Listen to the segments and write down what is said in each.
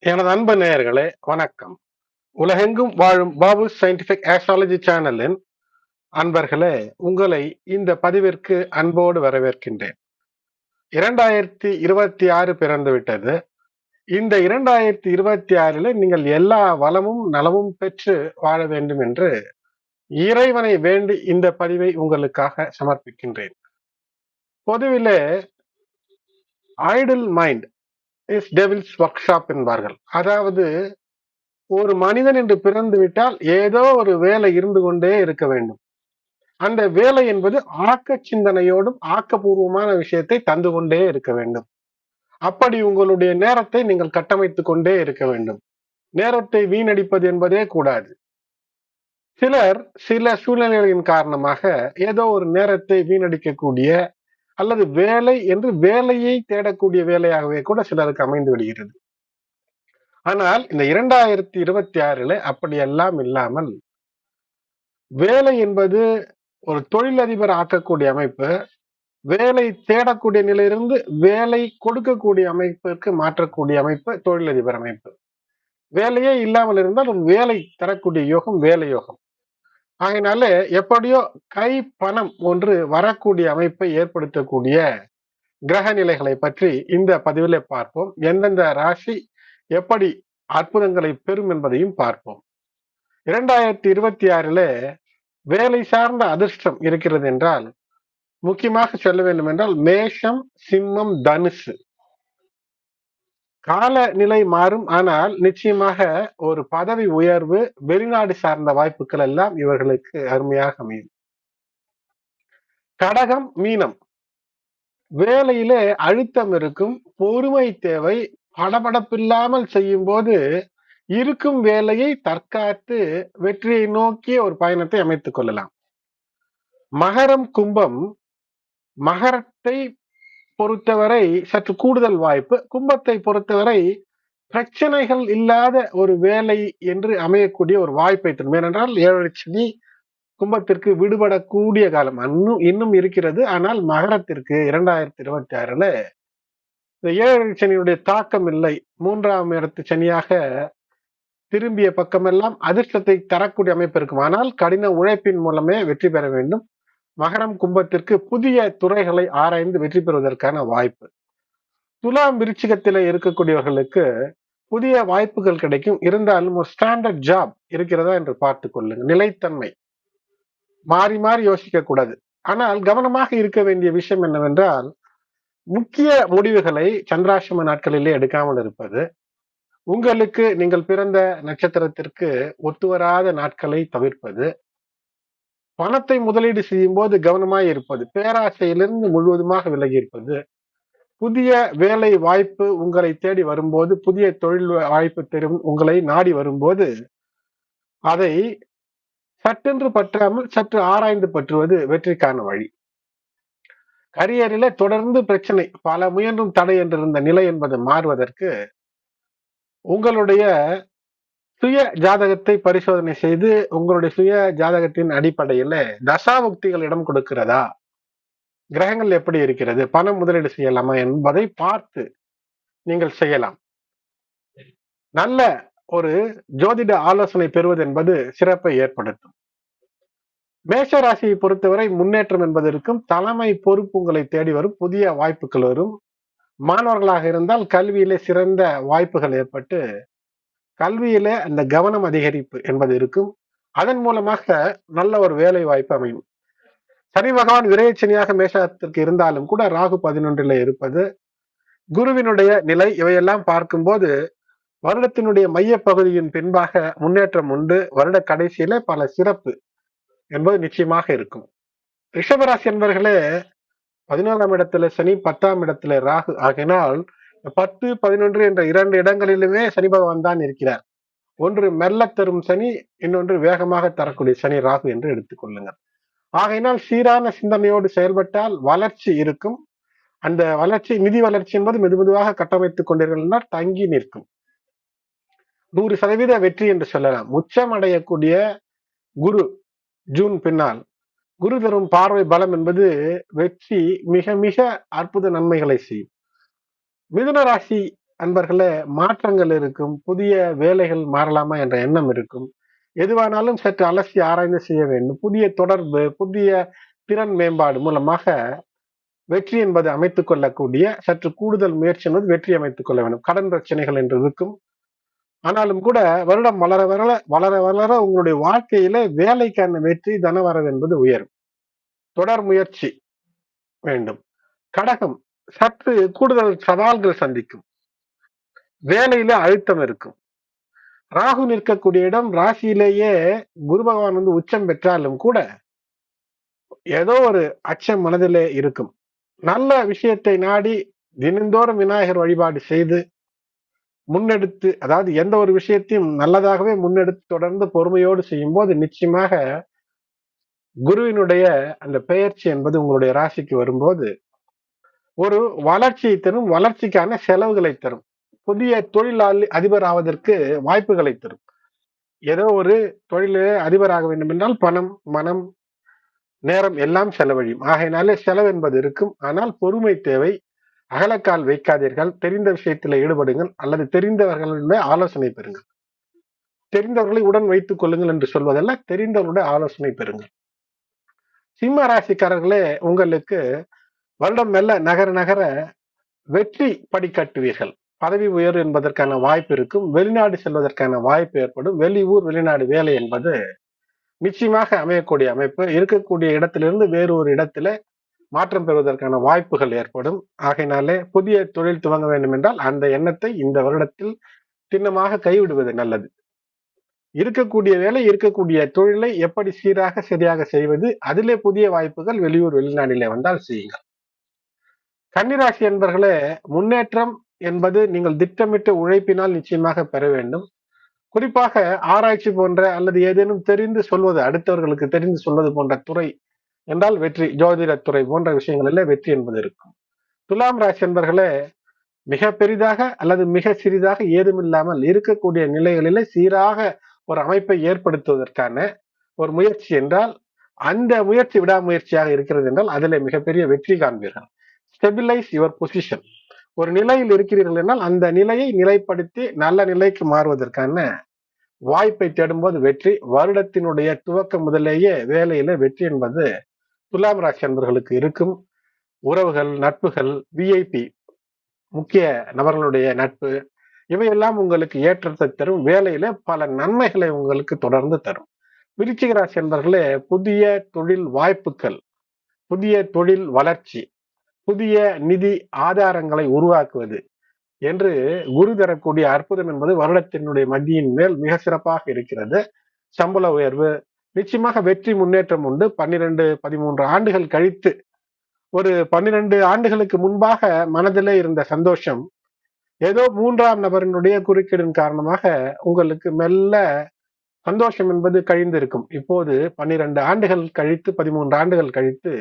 எனது அன்பு நேயர்களே வணக்கம். உலகெங்கும் வாழும் பாபு சயின்டிபிக் ஆஸ்ட்ராலஜி சேனலின் அன்பர்களே உங்களை இந்த பதிவிற்கு அன்போடு வரவேற்கின்றேன். இரண்டாயிரத்தி இருபத்தி ஆறு பிறந்து விட்டது. இந்த இரண்டாயிரத்தி இருபத்தி ஆறில் நீங்கள் எல்லா வளமும் நலமும் பெற்று வாழ வேண்டும் என்று இறைவனை வேண்டி இந்த பதிவை உங்களுக்காக சமர்ப்பிக்கின்றேன். பொதுவிலே idle mind is devil's workshop என்பார்கள். அதாவது ஒரு மனிதன் என்று பிறந்து விட்டால் ஏதோ ஒரு வேலை இருந்து கொண்டே இருக்க வேண்டும். அந்த வேலை என்பது ஆக்க சிந்தனையோடும் ஆக்கப்பூர்வமான விஷயத்தை தந்து கொண்டே இருக்க வேண்டும். அப்படி உங்களுடைய நேரத்தை நீங்கள் கட்டமைத்துக் கொண்டே இருக்க வேண்டும். நேரத்தை வீணடிப்பது என்பதே கூடாது. சிலர் சில சூழ்நிலைகளின் காரணமாக ஏதோ ஒரு நேரத்தை வீணடிக்கக்கூடிய அல்லது வேலை என்று வேலையை தேடக்கூடிய வேலையாகவே கூட சிலருக்கு அமைந்து விடுகிறது. ஆனால் இந்த இரண்டாயிரத்தி இருபத்தி ஆறுல அப்படியெல்லாம் இல்லாமல் வேலை என்பது ஒரு தொழிலதிபர் ஆக்கக்கூடிய அமைப்பு வேலை தேடக்கூடிய நிலையிலிருந்து வேலை கொடுக்கக்கூடிய அமைப்பிற்கு மாற்றக்கூடிய அமைப்பு தொழிலதிபர் அமைப்பு. வேலையே இல்லாமல் இருந்தால் வேலை தரக்கூடிய யோகம் வேலை யோகம். ஆகையினால எப்படியோ கை பணம் ஒன்று வரக்கூடிய அமைப்பை ஏற்படுத்தக்கூடிய கிரக நிலைகளை பற்றி இந்த பதிவில் பார்ப்போம். எந்தெந்த ராசி எப்படி அற்புதங்களை பெறும் என்பதையும் பார்ப்போம். இரண்டாயிரத்தி இருபத்தி ஆறுல வேலை சார்ந்த அதிர்ஷ்டம் இருக்கிறது என்றால் முக்கியமாக சொல்ல வேண்டும் என்றால் மேஷம் சிம்மம் தனுசு. காலநிலை மாறும். ஆனால் நிச்சயமாக ஒரு பதவி உயர்வு வெளிநாடு சார்ந்த வாய்ப்புகள் எல்லாம் இவர்களுக்கு அருமையாக அமையும். கடகம் மீனம். வேலையிலே அழுத்தம் இருக்கும். பொறுமை தேவை. படபடப்பில்லாமல் செய்யும் போது இருக்கும் வேலையை தற்காத்து வெற்றியை நோக்கிய ஒரு பயணத்தை அமைத்துக் கொள்ளலாம். மகரம் கும்பம். மகரத்தை பொறுத்தவரை சற்று கூடுதல் வாய்ப்பு. கும்பத்தை பொறுத்தவரை பிரச்சனைகள் இல்லாத ஒரு வேலை என்று அமையக்கூடிய ஒரு வாய்ப்பை தரும். ஏனென்றால் ஏழரை சனி கும்பத்திற்கு விடுபடக்கூடிய காலம் இன்னும் இன்னும் இருக்கிறது. ஆனால் மகரத்திற்கு இரண்டாயிரத்தி இருபத்தி ஆறுல இந்த ஏழரை சனியுடைய தாக்கம் இல்லை. மூன்றாம் இடத்து சனியாக திரும்பிய பக்கமெல்லாம் அதிர்ஷ்டத்தை தரக்கூடிய அமைப்பு இருக்கும். ஆனால் கடின உழைப்பின் மூலமே வெற்றி பெற வேண்டும். மகரம் கும்பத்திற்கு புதிய துறைகளை ஆராய்ந்து வெற்றி பெறுவதற்கான வாய்ப்பு. துலாம் விருச்சிகத்தில இருக்கக்கூடியவர்களுக்கு புதிய வாய்ப்புகள் கிடைக்கும். இருந்தாலும் ஒரு ஸ்டாண்டர்ட் ஜாப் இருக்கிறதா என்று பார்த்து கொள்ளுங்க நிலைத்தன்மை. மாறி மாறி யோசிக்க கூடாது ஆனால் கவனமாக இருக்க வேண்டிய விஷயம் என்னவென்றால் முக்கிய முடிவுகளை சந்திராசிரம நாட்களிலே எடுக்காமல் இருப்பது. உங்களுக்கு நீங்கள் பிறந்த நட்சத்திரத்திற்கு ஒத்துவராத நாட்களை தவிர்ப்பது. பணத்தை முதலீடு செய்யும் போது கவனமாய் இருப்பது பேராசையிலிருந்து முழுவதுமாக விலகி இருப்பது. புதிய வேலை வாய்ப்பு உங்களை தேடி வரும்போது புதிய தொழில் வாய்ப்பு தெரியும் உங்களை நாடி வரும்போது அதை சட்டென்று பற்றாமல் சற்று ஆராய்ந்து பற்றுவது வெற்றிக்கான வழி. கரியரில தொடர்ந்து பிரச்சனை பல முயன்றும் தடை என்றிருந்த நிலை என்பது மாறுவதற்கு உங்களுடைய சுய ஜாதகத்தை பரிசோதனை செய்து உங்களுடைய சுய ஜாதகத்தின் அடிப்படையில தசாபுக்திகள் இடம் கொடுக்கிறதா? கிரகங்கள் எப்படி இருக்கிறது? பணம் முதலீடு செய்யலாமா என்பதை பார்த்து நீங்கள் செய்யலாம். நல்ல ஒரு ஜோதிட ஆலோசனை பெறுவது என்பது சிறப்பை ஏற்படுத்தும். மேஷ ராசியை பொறுத்தவரை முன்னேற்றம் என்பதற்கும் தலைமை பொறுப்பு உங்களை தேடி வரும். புதிய வாய்ப்புகள் வரும். மாணவர்களாக இருந்தால் கல்வியிலே சிறந்த வாய்ப்புகள் ஏற்பட்டு கல்வியில அந்த கவனம் அதிகரிப்பு என்பது இருக்கும். அதன் மூலமாக நல்ல ஒரு வேலை வாய்ப்பு அமையும். சனி பகவான் விரைச்சனியாக மேஷத்திற்கு இருந்தாலும் கூட ராகு பதினொன்றில் இருப்பது குருவினுடைய நிலை இவையெல்லாம் பார்க்கும்போது வருடத்தினுடைய மைய பகுதியின் பின்பாக முன்னேற்றம் உண்டு. வருட கடைசியில பல சிறப்பு என்பது நிச்சயமாக இருக்கும். ரிஷபராசி என்பர்களே பதினோராம் இடத்துல சனி பத்தாம் இடத்துல ராகு. ஆகினால் பத்து பதினொன்று என்ற இரண்டு இடங்களிலுமே சனி பகவான் தான் இருக்கிறார். ஒன்று மெல்ல தரும் சனி இன்னொன்று வேகமாக தரக்கூடிய சனி ராகு என்று எடுத்துக்கொள்ளுங்கள் ஆகையினால் சீரான சிந்தனையோடு செயல்பட்டால் வளர்ச்சி இருக்கும். அந்த வளர்ச்சி நிதி வளர்ச்சி என்பது மெது மெதுவாக கட்டமைத்துக் கொண்டீர்கள் தங்கி நிற்கும். நூறு சதவீத வெற்றி என்று சொல்லலாம். உச்சம் அடையக்கூடிய குரு ஜூன் பின்னால். குரு தரும் பார்வை பலம் என்பது வெற்றி மிக மிக அற்புத நன்மைகளை செய்யும். மிதுன ராசி அன்பர்களே மாற்றங்கள் இருக்கும் புதிய வேலைகள் மாறலாமா என்ற எண்ணம் இருக்கும். எதுவானாலும் சற்று அலசி ஆராய்ந்து செய்ய வேண்டும். புதிய தொடர்பு புதிய திறன் மேம்பாடு மூலமாக வெற்றி என்பது அமைத்துக் கொள்ளக்கூடிய சற்று கூடுதல் முயற்சி என்பது வெற்றி அமைத்துக் கொள்ள வேண்டும். கடன் பிரச்சனைகள் என்று இருக்கும். ஆனாலும் கூட வருடம் வளர வளர வளர வளர உங்களுடைய வாழ்க்கையில வேலைக்கான வெற்றி தனவரவு என்பது உயரும். தொடர் முயற்சி வேண்டும். கடகம் சற்று கூடுதல் சவால்கள் சந்திக்கும். வேலையில அழுத்தம் இருக்கும். ராகு நிற்கக்கூடிய இடம் ராசியிலேயே குரு பகவான் வந்து உச்சம் பெற்றாலும் கூட ஏதோ ஒரு அச்சம் மனதிலே இருக்கும். நல்ல விஷயத்தை நாடி தினந்தோறும் விநாயகர் வழிபாடு செய்து முன்னெடுத்து அதாவது எந்த ஒரு விஷயத்தையும் நல்லதாகவே முன்னெடுத்து தொடர்ந்து பொறுமையோடு செய்யும் போது நிச்சயமாக குருவினுடைய அந்த பெயர்ச்சி என்பது உங்களுடைய ராசிக்கு வரும்போது ஒரு வளர்ச்சியை தரும் வளர்ச்சிக்கான செலவுகளை தரும். புதிய தொழிலாளி அதிபர் ஆவதற்கு வாய்ப்புகளை தரும். ஏதோ ஒரு தொழிலே அதிபராக வேண்டும் என்றால் பணம் மனம் நேரம் எல்லாம் செலவழியும். ஆகையினாலே செலவு என்பது இருக்கும். ஆனால் பொறுமை தேவை. அகலக்கால் வைக்காதீர்கள். தெரிந்த விஷயத்தில் ஈடுபடுங்கள். அல்லது தெரிந்தவர்களுடைய ஆலோசனை பெறுங்கள். தெரிந்தவர்களை உடன் வைத்துக் கொள்ளுங்கள் என்று சொல்வதல்ல தெரிந்தவர்களுடைய ஆலோசனை பெறுங்கள். சிம்ம ராசிக்காரர்களே உங்களுக்கு வருடம் மெல்ல நகர நகர வெற்றி படிக்கட்டுவீர்கள் பதவி உயர்வு என்பதற்கான வாய்ப்பு இருக்கும். வெளிநாடு செல்வதற்கான வாய்ப்பு ஏற்படும். வெளியூர் வெளிநாடு வேலை என்பது நிச்சயமாக அமையக்கூடிய அமைப்பு. இருக்கக்கூடிய இடத்திலிருந்து வேறு ஒரு இடத்துல மாற்றம் பெறுவதற்கான வாய்ப்புகள் ஏற்படும். ஆகையினாலே புதிய தொழில் துவங்க வேண்டும் என்றால் அந்த எண்ணத்தை இந்த வருடத்தில் திண்ணமாக கைவிடுவது நல்லது. இருக்கக்கூடிய வேலை இருக்கக்கூடிய தொழிலை எப்படி சீராக சரியாக செய்வது அதிலே புதிய வாய்ப்புகள் வெளியூர் வெளிநாட்டிலே வந்தால் செய்யுங்கள். கன்னிராசி என்பர்களே முன்னேற்றம் என்பது நீங்கள் திட்டமிட்டு உழைப்பினால் நிச்சயமாக பெற வேண்டும். குறிப்பாக ஆராய்ச்சி போன்ற அல்லது ஏதேனும் தெரிந்து சொல்வது அடுத்தவர்களுக்கு தெரிந்து சொல்வது போன்ற துறை என்றால் வெற்றி ஜோதிட துறை போன்ற விஷயங்களில் வெற்றி என்பது இருக்கும். துலாம் ராசி என்பர்களே மிக பெரிதாக அல்லது மிக சிறிதாக ஏதுமில்லாமல் இருக்கக்கூடிய நிலைகளிலே சீராக ஒரு அமைப்பை ஏற்படுத்துவதற்கான ஒரு முயற்சி என்றால் அந்த முயற்சி விடாமுயற்சியாக இருக்கிறது என்றால் அதில் மிகப்பெரிய வெற்றி காண்பீர்கள். ஸ்டெபிலைஸ் யுவர் பொசிஷன் ஒரு நிலையில் இருக்கிறீர்கள் என்றால் அந்த நிலையை நிலைப்படுத்தி நல்ல நிலைக்கு மாறுவதற்கான வாய்ப்பை தேடும்போது வெற்றி. வருடத்தினுடைய துவக்க முதலேயே வேலையில வெற்றி என்பது துலாம் ராசி அன்பர்களுக்கு இருக்கும். உறவுகள் நட்புகள் விஐபி முக்கிய நபர்களுடைய நட்பு இவையெல்லாம் உங்களுக்கு ஏற்றத்தை தரும். வேலையில பல நன்மைகளை உங்களுக்கு தொடர்ந்து தரும். விருச்சிக ராசி என்பர்களே புதிய தொழில் வாய்ப்புகள் புதிய தொழில் வளர்ச்சி புதிய நிதி ஆதாரங்களை உருவாக்குவது என்று குரு தரக்கூடிய அற்புதம் என்பது வருடத்தினுடைய மத்தியின் மேல் மிக சிறப்பாக இருக்கிறது. சம்பள உயர்வு நிச்சயமாக வெற்றி முன்னேற்றம் உண்டு. பன்னிரண்டு பதிமூன்று ஆண்டுகள் கழித்து ஒரு பன்னிரண்டு ஆண்டுகளுக்கு முன்பாக மனதிலே இருந்த சந்தோஷம் ஏதோ மூன்றாம் நபரினுடைய குறுக்கீடின் காரணமாக உங்களுக்கு மெல்ல சந்தோஷம் என்பது கழிந்திருக்கும். இப்போது பன்னிரண்டு ஆண்டுகள் கழித்து பதிமூன்று ஆண்டுகள் கழித்து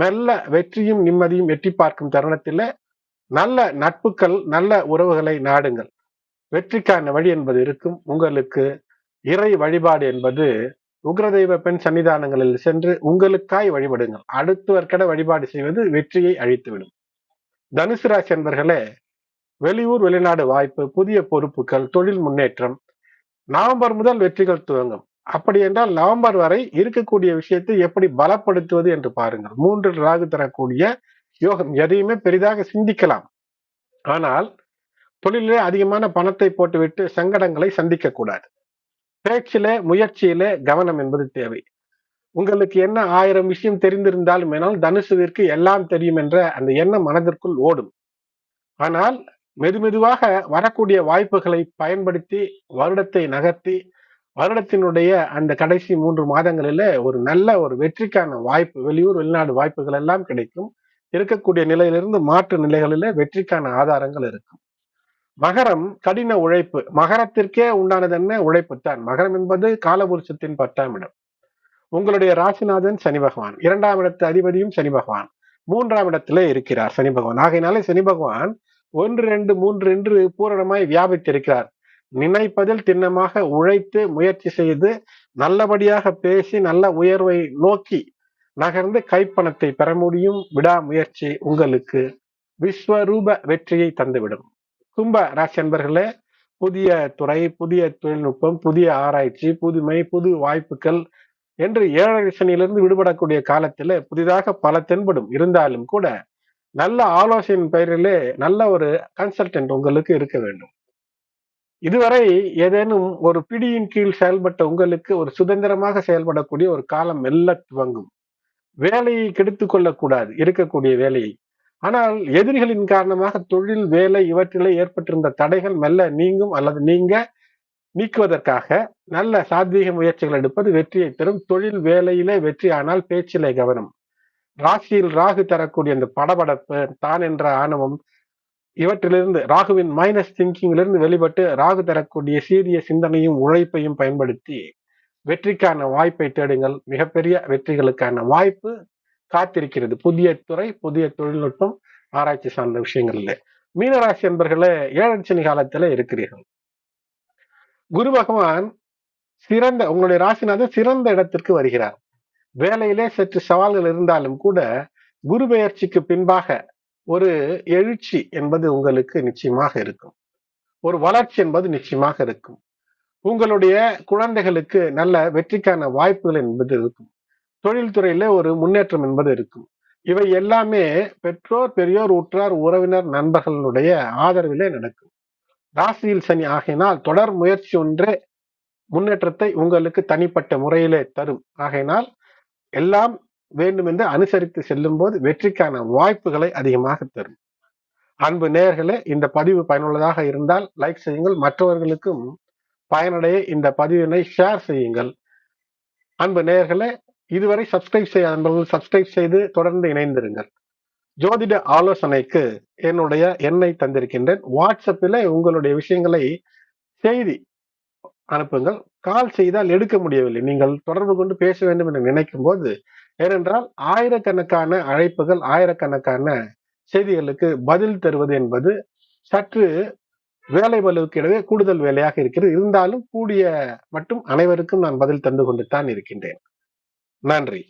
மெல்ல வெற்றியும் நிம்மதியும் எட்டி பார்க்கும் தருணத்தில் நல்ல நட்புகள் நல்ல உறவுகளை நாடுங்கள். வெற்றிக்கான வழி என்பது இருக்கும். உங்களுக்கு இறை வழிபாடு என்பது உக்ரதெய்வ பெண் சன்னிதானங்களில் சென்று உங்களுக்காய் வழிபடுங்கள். அடுத்தவர்கட வழிபாடு செய்வது வெற்றியை அழித்துவிடும். தனுசு ராசி என்பர்களே வெளியூர் வெளிநாடு வாய்ப்பு புதிய பொறுப்புகள் தொழில் முன்னேற்றம் நவம்பர் முதல் வெற்றிகள் துவங்கும். அப்படி என்றால் நவம்பர் வரை இருக்கக்கூடிய விஷயத்தை எப்படி பலப்படுத்துவது என்று பாருங்கள். மூன்று ராகு தரக்கூடிய யோகம் எதையுமே பெரிதாக சிந்திக்கலாம். ஆனால் தொழிலே அதிகமான பணத்தை போட்டுவிட்டு சங்கடங்களை சந்திக்க கூடாது பேச்சிலே முயற்சியிலே கவனம் என்பது தேவை. உங்களுக்கு என்ன ஆயிரம் விஷயம் தெரிந்திருந்தாலும் என்னால் தனுசுவிற்கு எல்லாம் தெரியும் என்ற அந்த எண்ணம் மனதிற்குள் ஓடும். ஆனால் மெதுமெதுவாக வரக்கூடிய வாய்ப்புகளை பயன்படுத்தி வருடத்தை நகர்த்தி வருடத்தினுடைய அந்த கடைசி மூன்று மாதங்களில ஒரு நல்ல ஒரு வெற்றிக்கான வாய்ப்பு வெளியூர் வெளிநாடு வாய்ப்புகள் எல்லாம் கிடைக்கும். இருக்கக்கூடிய நிலையிலிருந்து மாற்று நிலைகளில வெற்றிக்கான ஆதாரங்கள் இருக்கும். மகரம் கடின உழைப்பு. மகரத்திற்கே உண்டானது என்ன உழைப்பு தான். மகரம் என்பது காலபுருஷத்தின் பத்தாம் இடம். உங்களுடைய ராசிநாதன் சனி பகவான். இரண்டாம் இடத்து அதிபதியும் சனி பகவான். மூன்றாம் இடத்திலே இருக்கிறார் சனி பகவான். ஆகையினாலே சனி பகவான் ஒன்று ரெண்டு மூன்று என்று பூரணமாய் வியாபித்திருக்கிறார். நினைப்பதில் திண்ணமாக உழைத்து முயற்சி செய்து நல்லபடியாக பேசி நல்ல உயர்வை நோக்கி நகர்ந்து கைப்பணத்தை பெற முடியும் விடாமுயற்சி உங்களுக்கு விஸ்வரூப வெற்றியை தந்துவிடும். கும்ப ராசி அன்பர்களே புதிய துறை புதிய தொழில்நுட்பம் புதிய ஆராய்ச்சி புதுமை புது வாய்ப்புகள் என்று ஏழரை சனியிலிருந்து விடுபடக்கூடிய காலத்தில் புதிதாக பல தென்படும். இருந்தாலும் கூட நல்ல ஆலோசனையின் பெயரிலே நல்ல ஒரு கன்சல்டன்ட் உங்களுக்கு இருக்க வேண்டும். இதுவரை ஏதேனும் ஒரு பிடியின் கீழ் செயல்பட்ட உங்களுக்கு ஒரு சுதந்திரமாக செயல்படக்கூடிய ஒரு காலம் மெல்ல துவங்கும். வேலையை கெடுத்துக் கொள்ளக்கூடாது இருக்கக்கூடிய வேலையை. ஆனால் எதிரிகளின் காரணமாக தொழில் வேலை இவற்றிலே ஏற்பட்டிருந்த தடைகள் மெல்ல நீங்கும் அல்லது நீங்க நீக்குவதற்காக நல்ல சாத்வீக முயற்சிகள் எடுப்பது வெற்றியை தரும். தொழில் வேலையிலே வெற்றி ஆனால் பேச்சிலே கவனம். ராசியில் ராகு தரக்கூடிய அந்த படபடப்பு தான் என்ற ஆணவம் இவற்றிலிருந்து ராகுவின் மைனஸ் திங்கிங்கிலிருந்து வெளிப்பட்டு ராகு தரக்கூடிய சீரிய சிந்தனையும் உழைப்பையும் பயன்படுத்தி வெற்றிக்கான வாய்ப்பை தேடுங்கள். மிகப்பெரிய வெற்றிகளுக்கான வாய்ப்பு காத்திருக்கிறது. புதிய துறை புதிய தொழில்நுட்பம் ஆராய்ச்சி சார்ந்த விஷயங்கள்ல. மீனராசி என்பர்களே ஏழச்சனி காலத்துல இருக்கிறீர்கள். குரு பகவான் சிறந்த உங்களுடைய ராசிநாதன் சிறந்த இடத்திற்கு வருகிறார். வேலையிலே சற்று சவால்கள் இருந்தாலும் கூட குரு பெயர்ச்சிக்கு பின்பாக ஒரு எழுச்சி என்பது உங்களுக்கு நிச்சயமாக இருக்கும். ஒரு வளர்ச்சி என்பது நிச்சயமாக இருக்கும். உங்களுடைய குழந்தைகளுக்கு நல்ல வெற்றிக்கான வாய்ப்புகள் என்பது இருக்கும். தொழில்துறையில ஒரு முன்னேற்றம் என்பது இருக்கும். இவை எல்லாமே பெற்றோர் பெரியோர் உற்றார் உறவினர் நண்பர்களுடைய ஆதரவிலே நடக்கும். ராசியில் சனி ஆகையினால் தொடர் முயற்சி ஒன்றே முன்னேற்றத்தை உங்களுக்கு தனிப்பட்ட முறையிலே தரும். ஆகையினால் எல்லாம் வேண்டும் என்று அனுசரித்து செல்லும் போது வெற்றிக்கான வாய்ப்புகளை அதிகமாக தரும். அன்பு நேயர்களே இந்த பதிவு பயனுள்ளதாக இருந்தால் லைக் செய்யுங்கள். மற்றவர்களுக்கும் பயனடைய இந்த பதிவினை ஷேர் செய்யுங்கள். அன்பு நேர்களே இதுவரை சப்ஸ்கிரைப் செய்ய அன்பர்கள் சப்ஸ்கிரைப் செய்து தொடர்ந்து இணைந்திருங்கள். ஜோதிட ஆலோசனைக்கு என்னுடைய எண்ணை தந்திருக்கின்றேன். வாட்ஸ்அப்பில் உங்களுடைய விஷயங்களை செய்தி அனுப்புங்கள். கால் செய்தால் எடுக்க முடியவில்லை. நீங்கள் தொடர்பு கொண்டு பேச வேண்டும் என்று நினைக்கும் போது ஏனென்றால் ஆயிரக்கணக்கான அழைப்புகள் ஆயிரக்கணக்கான செய்திகளுக்கு பதில் தருவது என்பது சற்று வேலை பலுவுக்கு இடையே கூடுதல் வேலையாக இருக்கிறது. இருந்தாலும் கூடிய மட்டும் அனைவருக்கும் நான் பதில் தந்து கொண்டு தான் இருக்கின்றேன். நன்றி.